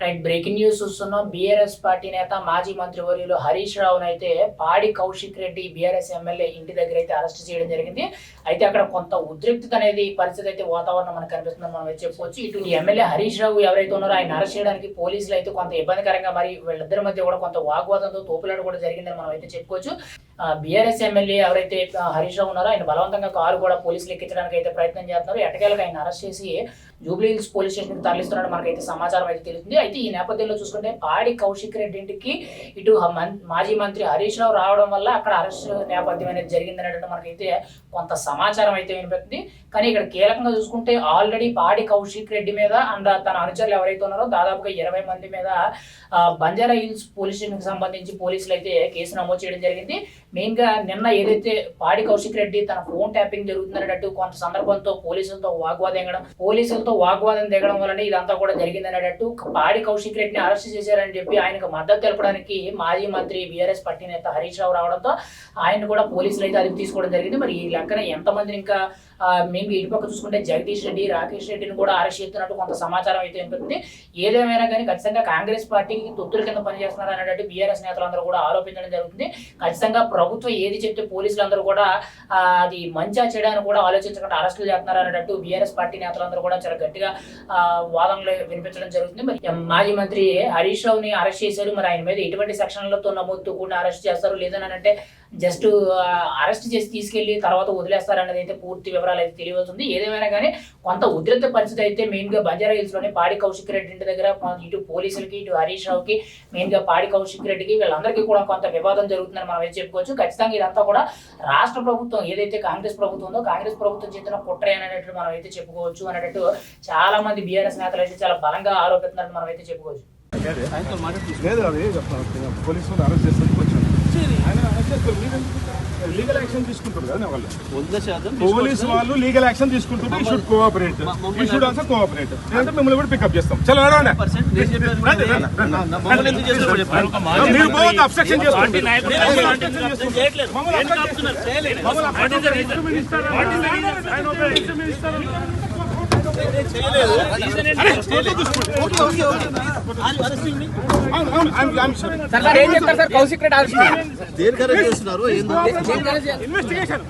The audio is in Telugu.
రైట్ బ్రేకింగ్ న్యూస్ చూస్తున్నాం బీఆర్ఎస్ పార్టీ నేత మాజీ మంత్రి వర్యులు హరీష్ రావును అయితే పాడి కౌశిక్ రెడ్డి బీఆర్ఎస్ ఎమ్మెల్యే ఇంటి దగ్గర అయితే అరెస్ట్ చేయడం జరిగింది. అయితే అక్కడ కొంత ఉద్రిక్తత అనేది పరిస్థితి అయితే వాతావరణం మనకు కనిపిస్తుంది మనం చెప్పుకోవచ్చు ఇటు ఎమ్మెల్యే హరీష్ రావు ఎవరైతే ఉన్నారో ఆయన అరెస్ట్ చేయడానికి పోలీసులు అయితే కొంత ఇబ్బందికరంగా మరి వీళ్ళిద్దరి మధ్య కూడా కొంత వాగ్వాదంతో తోపులాట కూడా జరిగిందని మనం అయితే చెప్పుకోవచ్చు. బీఆర్ఎస్ ఎమ్మెల్యే ఎవరైతే హరీష్ రావు ఉన్నారో ఆయన బలవంతంగా కారు కూడా పోలీసులు ఎక్కించడానికి అయితే ప్రయత్నం చేస్తున్నారు. ఎటకేలకు ఆయన అరెస్ట్ చేసి జూబ్లీ హిల్స్ పోలీస్ స్టేషన్ తరలిస్తున్నాడు మనకైతే సమాచారం అయితే తెలుస్తుంది. అయితే ఈ నేపథ్యంలో చూసుకుంటే పాడి కౌశిక్ రెడ్డి ఇంటికి ఇటు మాజీ మంత్రి హరీష్ రావు రావడం వల్ల అక్కడ అరెస్ట్ నేపథ్యం అనేది జరిగింది అనేటువంటి మనకైతే కొంత సమాచారం అయితే వినిపిస్తుంది. కానీ ఇక్కడ కీలకంగా చూసుకుంటే ఆల్రెడీ పాడి కౌశిక్ రెడ్డి మీద అండ్ తన అనుచరులు ఎవరైతే ఉన్నారో దాదాపుగా ఇరవై మంది మీద బంజారా హిల్స్ పోలీస్ స్టేషన్కి సంబంధించి పోలీసులు అయితే కేసు నమోదు చేయడం జరిగింది. మెయిన్గా నిన్న ఏదైతే పాడి కౌశిక్ రెడ్డి తన ఫోన్ ట్యాపింగ్ జరుగుతుందనేటట్టు కొంత సందర్భంతో పోలీసులతో వాగ్వాదం దిగడం పోలీసులతో వాగ్వాదం దిగడం వలన ఇదంతా కూడా జరిగిందన్నట్టు పాడి కౌశిక్ రెడ్డిని అరెస్ట్ చేశారని చెప్పి ఆయనకు మద్దతు తెలపడానికి మాజీ మంత్రి బీఆర్ఎస్ పార్టీ నేత హరీష్ రావు రావడంతో ఆయన కూడా పోలీసులు అయితే అదుపు తీసుకోవడం జరిగింది. మరి ఈ లెక్కన ఎంతమంది ఇంకా ఆ, మేము ఇటుపక్క చూసుకుంటే జగదీష్ రెడ్డి రాకేష్ రెడ్డిని కూడా అరెస్ట్ చేస్తున్నట్టు కొంత సమాచారం అయితే ఉంటుంది. ఏదేమైనా కానీ ఖచ్చితంగా కాంగ్రెస్ పార్టీకి తొత్తుల కింద పనిచేస్తున్నారు అనేటట్టు బీఆర్ఎస్ నేతలందరూ కూడా ఆరోపించడం జరుగుతుంది. ఖచ్చితంగా ప్రభుత్వం ఏది చెప్తే పోలీసులందరూ కూడా అది మంచా చేయడానికి కూడా ఆలోచించకుండా అరెస్టులు చేస్తున్నారు అనేటట్టు బీఆర్ఎస్ పార్టీ నేతలందరూ కూడా చాలా గట్టిగా వాదనలు వినిపించడం జరుగుతుంది. మరి మాజీ మంత్రి హరీష్ రావుని అరెస్ట్ చేశారు మరి ఆయన మీద ఎటువంటి సెక్షన్లతో నమోదుతో కూడా అరెస్ట్ చేస్తారు లేదని అంటే జస్ట్ అరెస్ట్ చేసి తీసుకెళ్ళి తర్వాత వదిలేస్తారు అనేది అయితే పూర్తి వివరాలు అయితే తెలియవస్తుంది ఏదేమైనా కానీ కొంత ఉద్రిక్త పరిస్థితి అయితే మెయిన్గా బంజారా హిల్స్లోనే పాడి కౌశిక్ రెడ్డి ఇంటి దగ్గర ఇటు పోలీసులకి ఇటు హరీష్ రావుకి మెయిన్గా పాడి కౌశిక్ రెడ్డికి వీళ్ళందరికీ కూడా కొంత వివాదం జరుగుతుందని మనం అయితే చెప్పుకోవచ్చు. ఖచ్చితంగా ఇదంతా కూడా రాష్ట్ర ప్రభుత్వం ఏదైతే కాంగ్రెస్ ప్రభుత్వం ఉందో కాంగ్రెస్ ప్రభుత్వం చేసిన కుట్ర అనేటట్టు మనం అయితే చెప్పుకోవచ్చు అనేటట్టు చాలా మంది బీఆర్ఎస్ నేతలు అయితే చాలా బలంగా ఆరోపిస్తున్నారని మనం అయితే చెప్పుకోవచ్చు. లేదు అది చెప్తాను. పోలీసు వాళ్ళు అరెస్ట్ చేస్తారు కొంచెం ఆయన అరెస్ట్ చేస్తారు. మీరు లీగల్ యాక్షన్ తీసుకుంటారు కదా వాళ్ళు వంద శాతం పోలీస్ వాళ్ళు లీగల్ యాక్షన్ తీసుకుంటుంటే he should cooperate he should also cooperate లేదంటే మిమ్మల్ని కూడా పికప్ చేస్తాం. చలో మీరు పోవద్దు అబ్స్ట్రక్షన్ సార్ ఏం చెప్తారు సార్? కౌశిక్ రెడ్డి అరెస్ట్ దేనికి arrest చేస్తున్నారు? ఏందో? ఇన్వెస్టిగేషన్